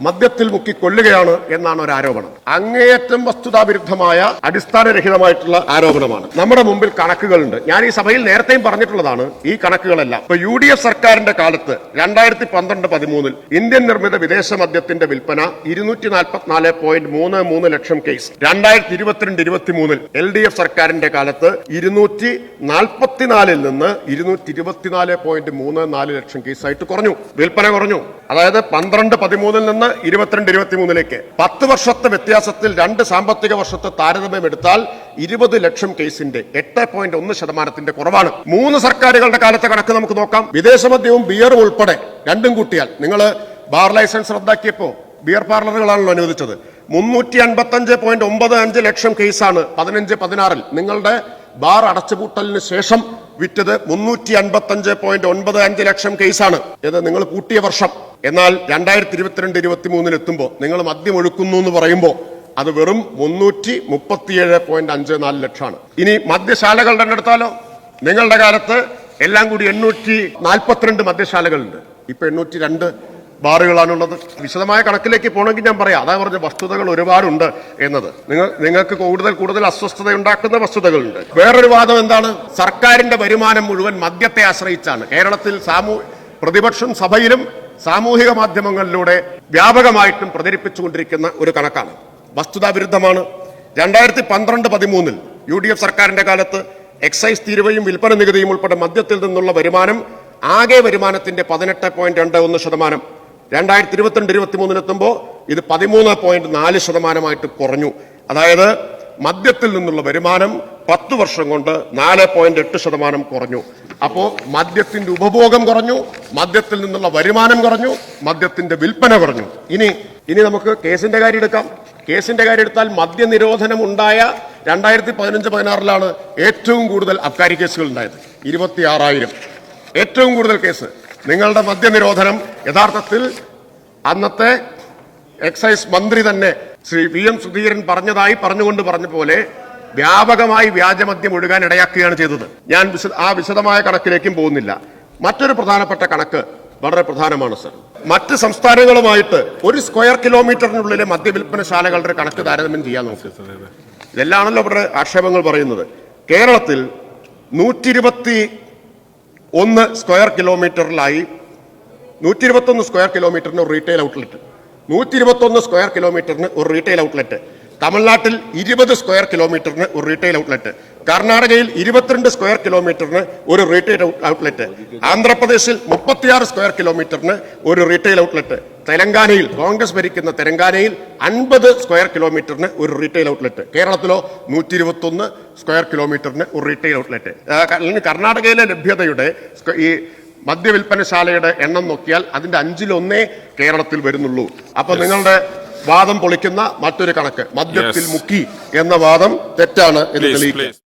മദ്യത്തിൽ മുക്കി എന്നാണ് ഒരു ആരോപണം. അങ്ങേയറ്റം വസ്തുതാവിരുദ്ധമായ അടിസ്ഥാനരഹിതമായിട്ടുള്ള ആരോപണമാണ്. നമ്മുടെ മുമ്പിൽ കണക്കുകളുണ്ട്. ഞാൻ ഈ സഭയിൽ നേരത്തെയും പറഞ്ഞിട്ടുള്ളതാണ് ഈ കണക്കുകളെല്ലാം. ഇപ്പൊ യു ഡി എഫ് സർക്കാരിന്റെ കാലത്ത് രണ്ടായിരത്തി പന്ത്രണ്ട് പതിമൂന്നിൽ ഇന്ത്യൻ നിർമ്മിത വിദേശ മദ്യത്തിന്റെ വിൽപ്പന ഇരുന്നൂറ്റി നാൽപ്പത്തിനാല് പോയിന്റ് മൂന്ന് മൂന്ന് ലക്ഷം കേസ്. രണ്ടായിരത്തി ഇരുപത്തിരണ്ട് ഇരുപത്തി മൂന്നിൽ എൽ ഡി എഫ് സർക്കാരിന്റെ കാലത്ത് ഇരുന്നൂറ്റി നാൽപ്പത്തിനാലിൽ നിന്ന് ഇരുന്നൂറ്റി ഇരുപത്തിനാല് പോയിന്റ് മൂന്ന് നാല് ലക്ഷം കേസായിട്ട് കുറഞ്ഞു. വിൽപ്പന കുറഞ്ഞു. അതായത് പന്ത്രണ്ട് പതിമൂന്നിൽ നിന്ന് ഇരുപത്തിരണ്ട് ഇരുപത്തിമൂന്നിലേക്ക്. പത്ത് വർഷത്തെ വ്യത്യാസത്തിൽ രണ്ട് സാമ്പത്തിക വർഷത്തെ താരതമ്യം എടുത്താൽ ഇരുപത് ലക്ഷം കേസിന്റെ എട്ട് പോയിന്റ് ഒന്ന് ശതമാനത്തിന്റെ കുറവാണ്. മൂന്ന് സർക്കാരുകളുടെ കാലത്തെ കണക്ക് നമുക്ക് നോക്കാം. വിദേശമദ്യവും ബിയറും ഉൾപ്പെടെ രണ്ടും കൂട്ടിയാൽ നിങ്ങൾ ബാർ ലൈസൻസ് റദ്ദാക്കിയപ്പോ ബിയർ പാർലറുകളാണല്ലോ അനുവദിച്ചത്. മുന്നൂറ്റി അൻപത്തഞ്ച് പോയിന്റ് ഒമ്പത് അഞ്ച് ലക്ഷം കേസാണ് പതിനഞ്ച് പതിനാറിൽ നിങ്ങളുടെ ബാർ അടച്ചുപൂട്ടലിന് ശേഷം വിറ്റത് മുന്നൂറ്റി അൻപത്തഞ്ച് പോയിന്റ് ഒൻപത് അഞ്ച് ലക്ഷം കേസാണ്. ഇത് നിങ്ങൾ കൂട്ടിയ വർഷം. എന്നാൽ രണ്ടായിരത്തി ഇരുപത്തിരണ്ട് ഇരുപത്തി മൂന്നിൽ എത്തുമ്പോൾ നിങ്ങൾ മദ്യം ഒഴുക്കുന്നു എന്ന് പറയുമ്പോൾ അത് വെറും മുന്നൂറ്റി മുപ്പത്തിയേഴ് പോയിന്റ് അഞ്ച് നാല് ലക്ഷമാണ്. ഇനി മദ്യശാലകളുടെ എടുത്താലോ നിങ്ങളുടെ കാലത്ത് എല്ലാം കൂടി എണ്ണൂറ്റി നാൽപ്പത്തിരണ്ട് മദ്യശാലകളുണ്ട്. ഇപ്പൊ എണ്ണൂറ്റി രണ്ട് ബാറുകളാണുള്ളത്. വിശദമായ കണക്കിലേക്ക് പോകണമെങ്കിൽ ഞാൻ പറയാം. അതാ പറഞ്ഞ വസ്തുതകൾ ഒരുപാടുണ്ട് എന്നത്. നിങ്ങൾ നിങ്ങൾക്ക് കൂടുതൽ കൂടുതൽ അസ്വസ്ഥത ഉണ്ടാക്കുന്ന വസ്തുതകളുണ്ട്. വേറൊരു വാദം എന്താണ്? സർക്കാരിന്റെ വരുമാനം മുഴുവൻ മദ്യത്തെ ആശ്രയിച്ചാണ്. കേരളത്തിൽ സാമൂ പ്രതിപക്ഷം സഭയിലും സാമൂഹിക മാധ്യമങ്ങളിലൂടെ വ്യാപകമായിട്ടും പ്രചരിപ്പിച്ചുകൊണ്ടിരിക്കുന്ന ഒരു കണക്കാണ്. വസ്തുതാ വിരുദ്ധമാണ് രണ്ടായിരത്തി പന്ത്രണ്ട് പതിമൂന്നിൽ യു ഡി എഫ് സർക്കാരിന്റെ കാലത്ത് എക്സൈസ് തീരുവയും വിൽപ്പന നികുതിയും ഉൾപ്പെടെ മദ്യത്തിൽ നിന്നുള്ള വരുമാനം ആകെ വരുമാനത്തിന്റെ പതിനെട്ട് പോയിന്റ് രണ്ട് ഒന്ന് ശതമാനം. രണ്ടായിരത്തി ഇരുപത്തിരണ്ട് ഇരുപത്തി മൂന്നിലെത്തുമ്പോൾ ഇത് പതിമൂന്ന് പോയിന്റ് നാല് ശതമാനമായിട്ട് കുറഞ്ഞു. അതായത് മദ്യത്തിൽ നിന്നുള്ള വരുമാനം പത്ത് വർഷം കൊണ്ട് നാല് പോയിന്റ് എട്ട് ശതമാനം കുറഞ്ഞു. അപ്പോ മദ്യത്തിന്റെ ഉപഭോഗം കുറഞ്ഞു മദ്യത്തിൽ നിന്നുള്ള വരുമാനം കുറഞ്ഞു മദ്യത്തിന്റെ വിൽപ്പന കുറഞ്ഞു. ഇനി ഇനി നമുക്ക് കേസിന്റെ കാര്യം എടുക്കാം. കേസിന്റെ കാര്യം എടുത്താൽ മദ്യനിരോധനം ഉണ്ടായ രണ്ടായിരത്തി പതിനഞ്ച് പതിനാറിലാണ് ഏറ്റവും കൂടുതൽ അബ്കാരി കേസുകൾ ഉണ്ടായത്. ഇരുപത്തി ആറായിരം ഏറ്റവും കൂടുതൽ കേസ്. നിങ്ങളുടെ മദ്യനിരോധനം യഥാർത്ഥത്തിൽ അന്നത്തെ എക്സൈസ് മന്ത്രി തന്നെ ശ്രീ വി എം സുധീരൻ പറഞ്ഞതായി പറഞ്ഞുകൊണ്ട് പറഞ്ഞ പോലെ വ്യാപകമായി വ്യാജമദ്യം ഒഴുകാൻ ഇടയാക്കുകയാണ് ചെയ്തത്. ഞാൻ ആ വിശദമായ കണക്കിലേക്കും പോകുന്നില്ല. മറ്റൊരു പ്രധാനപ്പെട്ട കണക്ക് വളരെ പ്രധാനമാണ് സർ. മറ്റ് സംസ്ഥാനങ്ങളുമായിട്ട് ഒരു സ്ക്വയർ കിലോമീറ്ററിനുള്ളിലെ മദ്യവിൽപ്പനശാലകളുടെ കണക്ക് താരതമ്യം ചെയ്യാൻ നോക്കി. ഇതെല്ലാണല്ലോ അവരുടെ ആക്ഷേപങ്ങൾ പറയുന്നത്. കേരളത്തിൽ നൂറ്റി ഇരുപത്തി ഒന്ന് സ്ക്വയർ കിലോമീറ്ററിലായി നൂറ്റി ഇരുപത്തൊന്ന് സ്ക്വയർ കിലോമീറ്ററിന് ഒരു റീറ്റെയിൽ ഔട്ട്ലെറ്റ്. നൂറ്റി ഇരുപത്തൊന്ന് സ്ക്വയർ കിലോമീറ്ററിന് ഒരു റീറ്റെയിൽ ഔട്ട്ലെറ്റ്. തമിഴ്നാട്ടിൽ ഇരുപത് സ്ക്വയർ കിലോമീറ്ററിന് ഒരു റീറ്റെയിൽ ഔട്ട്ലെറ്റ് കർണാടകയിൽ ഇരുപത്തിരണ്ട് സ്ക്വയർ കിലോമീറ്ററിന് ഒരു റീറ്റെയിൽ ഔട്ട്ലെറ്റ് ആന്ധ്രാപ്രദേശിൽ മുപ്പത്തിയാറ് സ്ക്വയർ കിലോമീറ്ററിന് ഒരു റീറ്റെയിൽ ഔട്ട്ലെറ്റ് തെലങ്കാനയിൽ കോൺഗ്രസ് ഭരിക്കുന്ന തെലങ്കാനയിൽ അൻപത് സ്ക്വയർ കിലോമീറ്ററിന് ഒരു റീറ്റെയിൽ ഔട്ട്ലെറ്റ് കേരളത്തിലോ നൂറ്റി ഇരുപത്തൊന്ന് സ്ക്വയർ കിലോമീറ്ററിന് ഒരു റീറ്റെയിൽ ഔട്ട്ലെറ്റ് അല്ലെങ്കിൽ കർണാടകയിലെ ലഭ്യതയുടെ ഈ മദ്യവിൽപ്പനശാലയുടെ എണ്ണം നോക്കിയാൽ അതിന്റെ അഞ്ചിലൊന്നേ കേരളത്തിൽ വരുന്നുള്ളൂ. അപ്പോൾ നിങ്ങളുടെ വാദം പൊളിക്കുന്ന മറ്റൊരു കണക്ക് മദ്യത്തിൽ. മുക്കി എന്ന വാദം തെറ്റാണ് എന്ന് തെളിയിക്കുക.